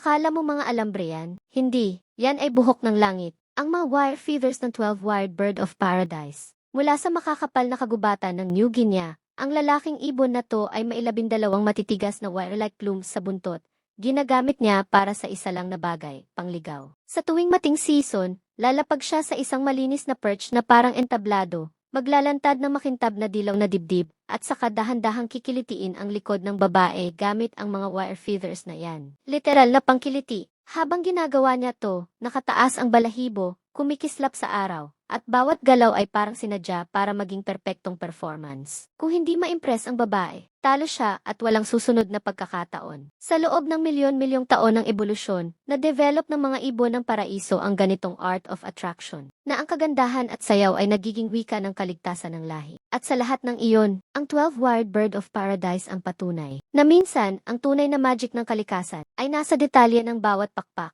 Akala mo mga alambre yan? Hindi, yan ay buhok ng langit. Ang mga wire feathers ng 12-wired bird of paradise. Mula sa makakapal na kagubatan ng New Guinea, ang lalaking ibon na to ay mailabindalawang matitigas na wire-like plumes sa buntot. Ginagamit niya para sa isa lang na bagay, pangligaw. Sa tuwing mating season, lalapag siya sa isang malinis na perch na parang entablado, maglalantad ng makintab na dilaw na dibdib, at saka dahan-dahang kikilitiin ang likod ng babae gamit ang mga wire feathers na yan. Literal na pangkiliti. Habang ginagawa niya to, nakataas ang balahibo, kumikislap sa araw, at bawat galaw ay parang sinadya para maging perpektong performance. Kung hindi ma-impress ang babae, talo siya at walang susunod na pagkakataon. Sa loob ng milyon-milyong taon ng ebolusyon, na-develop ng mga ibon ng paraiso ang ganitong art of attraction, na ang kagandahan at sayaw ay nagiging wika ng kaligtasan ng lahi. At sa lahat ng iyon, ang 12-wired bird of paradise ang patunay, na minsan, ang tunay na magic ng kalikasan ay nasa detalye ng bawat pakpak,